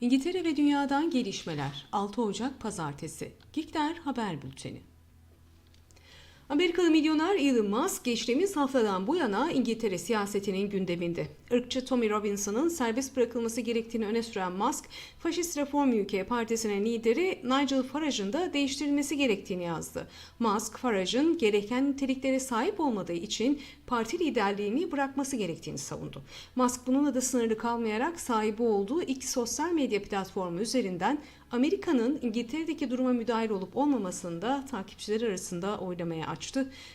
İngiltere ve dünyadan gelişmeler. 6 Ocak Pazartesi. Gikler Haber Bülteni. Amerikalı milyoner Elon Musk geçtiğimiz haftadan bu yana İngiltere siyasetinin gündeminde. Irkçı Tommy Robinson'ın serbest bırakılması gerektiğini öne süren Musk, Faşist Reform UK Partisi'nin lideri Nigel Farage'ın da değiştirilmesi gerektiğini yazdı. Musk, Farage'ın gereken niteliklere sahip olmadığı için parti liderliğini bırakması gerektiğini savundu. Musk bununla da sınırlı kalmayarak sahibi olduğu ilk sosyal medya platformu üzerinden Amerika'nın İngiltere'deki duruma müdahil olup olmamasını da takipçileri arasında oylamaya açtı.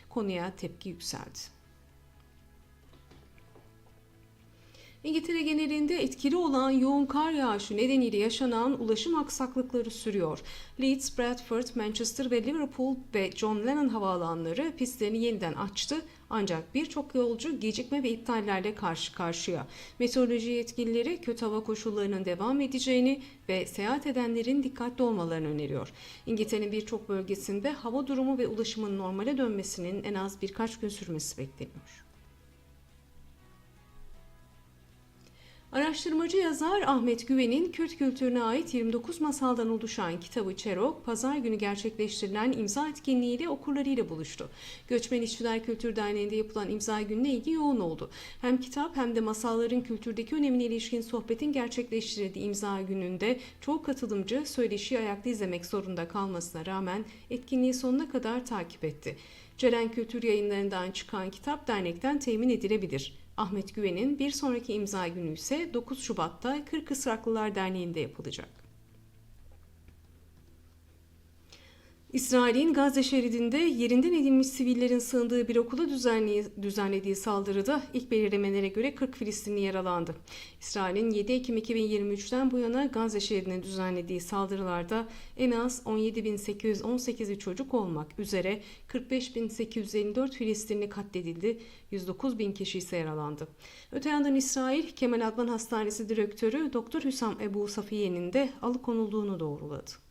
Konuya tepki yükseldi. İngiltere genelinde etkili olan yoğun kar yağışı nedeniyle yaşanan ulaşım aksaklıkları sürüyor. Leeds, Bradford, Manchester ve Liverpool ve John Lennon havaalanları pistlerini yeniden açtı ancak birçok yolcu gecikme ve iptallerle karşı karşıya. Meteoroloji yetkilileri kötü hava koşullarının devam edeceğini ve seyahat edenlerin dikkatli olmalarını öneriyor. İngiltere'nin birçok bölgesinde hava durumu ve ulaşımın normale dönmesinin en az birkaç gün sürmesi bekleniyor. Araştırmacı yazar Ahmet Güven'in Kürt kültürüne ait 29 masaldan oluşan kitabı Çerok, pazar günü gerçekleştirilen imza etkinliğiyle okurlarıyla buluştu. Göçmen İşçiler Kültür Derneği'nde yapılan imza gününe ilgi yoğun oldu. Hem kitap hem de masalların kültürdeki önemine ilişkin sohbetin gerçekleştirildiği imza gününde çoğu katılımcı söyleşiyi ayakta izlemek zorunda kalmasına rağmen etkinliği sonuna kadar takip etti. Ceren Kültür yayınlarından çıkan kitap dernekten temin edilebilir. Ahmet Güven'in bir sonraki imza günü ise 9 Şubat'ta Kırk Israklılar Derneği'nde yapılacak. İsrail'in Gazze şeridinde yerinden edilmiş sivillerin sığındığı bir okula düzenlediği saldırıda ilk belirlemelere göre 40 Filistinli yaralandı. İsrail'in 7 Ekim 2023'ten bu yana Gazze şeridine düzenlediği saldırılarda en az 17.818'i çocuk olmak üzere 45.854 Filistinli katledildi, 109.000 kişi ise yaralandı. Öte yandan İsrail, Kemal Advan Hastanesi Direktörü Dr. Hüsam Ebu Safiye'nin de alıkonulduğunu doğruladı.